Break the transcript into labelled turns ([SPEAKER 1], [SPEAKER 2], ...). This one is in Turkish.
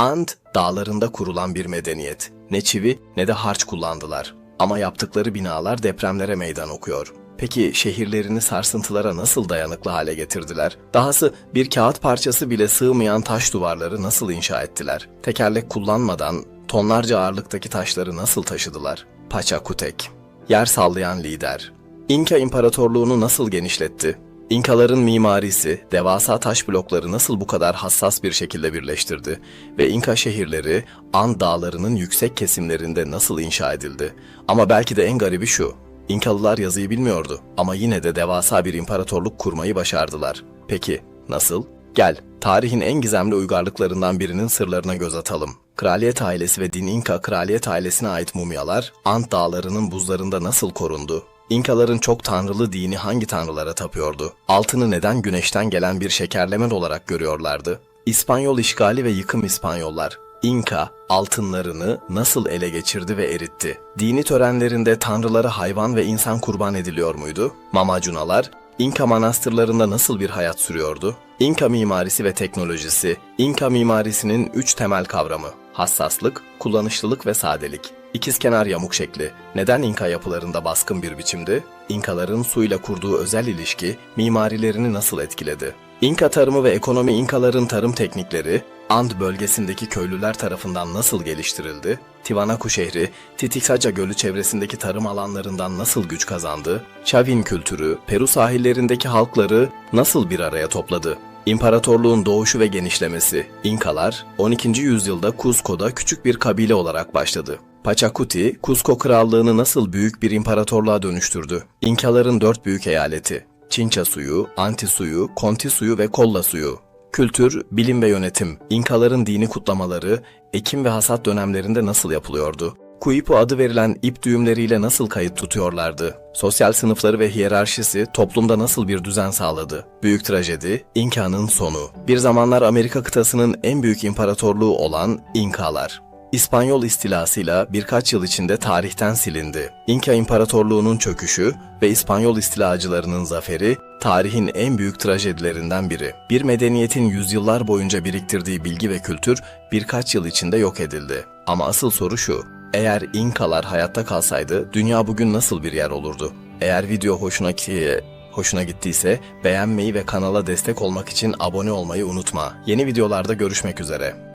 [SPEAKER 1] And dağlarında kurulan bir medeniyet. Ne çivi ne de harç kullandılar. Ama yaptıkları binalar depremlere meydan okuyor. Peki şehirlerini sarsıntılara nasıl dayanıklı hale getirdiler? Dahası bir kağıt parçası bile sığmayan taş duvarları nasıl inşa ettiler? Tekerlek kullanmadan tonlarca ağırlıktaki taşları nasıl taşıdılar? Pachakutek. Yer sallayan lider. İnka İmparatorluğunu nasıl genişletti? İnkaların mimarisi, devasa taş blokları nasıl bu kadar hassas bir şekilde birleştirdi ve İnka şehirleri An dağlarının yüksek kesimlerinde nasıl inşa edildi? Ama belki de en garibi şu, İnkalılar yazıyı bilmiyordu ama yine de devasa bir imparatorluk kurmayı başardılar. Peki nasıl? Gel, tarihin en gizemli uygarlıklarından birinin sırlarına göz atalım. Kraliyet ailesi ve Din İnka kraliyet ailesine ait mumyalar Ant dağlarının buzlarında nasıl korundu? İnkaların çok tanrılı dini hangi tanrılara tapıyordu? Altını neden güneşten gelen bir şekerleme olarak görüyorlardı? İspanyol işgali ve yıkım İspanyollar. İnka altınlarını nasıl ele geçirdi ve eritti? Dini törenlerinde tanrılara hayvan ve insan kurban ediliyor muydu? Mamacunalar İnka manastırlarında nasıl bir hayat sürüyordu? İnka mimarisi ve teknolojisi, İnka mimarisinin üç temel kavramı. Hassaslık, kullanışlılık ve sadelik. İkizkenar yamuk şekli. Neden İnka yapılarında baskın bir biçimdi? İnkaların suyla kurduğu özel ilişki mimarilerini nasıl etkiledi? İnka tarımı ve ekonomi İnkaların tarım teknikleri And bölgesindeki köylüler tarafından nasıl geliştirildi? Tiwanaku şehri, Titicaca Gölü çevresindeki tarım alanlarından nasıl güç kazandı? Chavin kültürü, Peru sahillerindeki halkları nasıl bir araya topladı? İmparatorluğun doğuşu ve genişlemesi. İnkalar 12. yüzyılda Cuzco'da küçük bir kabile olarak başladı. Pachacuti, Cuzco krallığını nasıl büyük bir imparatorluğa dönüştürdü? İnkaların dört büyük eyaleti. Çinça suyu, Anti suyu, Conti suyu ve Kolla suyu. Kültür, bilim ve yönetim, İnkaların dini kutlamaları, ekim ve hasat dönemlerinde nasıl yapılıyordu? Kuipu adı verilen ip düğümleriyle nasıl kayıt tutuyorlardı? Sosyal sınıfları ve hiyerarşisi toplumda nasıl bir düzen sağladı? Büyük trajedi, İnka'nın sonu. Bir zamanlar Amerika kıtasının en büyük imparatorluğu olan İnkalar. İspanyol istilasıyla birkaç yıl içinde tarihten silindi. İnka İmparatorluğu'nun çöküşü ve İspanyol istilacılarının zaferi tarihin en büyük trajedilerinden biri. Bir medeniyetin yüzyıllar boyunca biriktirdiği bilgi ve kültür birkaç yıl içinde yok edildi. Ama asıl soru şu, eğer İnkalar hayatta kalsaydı dünya bugün nasıl bir yer olurdu? Eğer video hoşuna ki hoşuna gittiyse beğenmeyi ve kanala destek olmak için abone olmayı unutma. Yeni videolarda görüşmek üzere.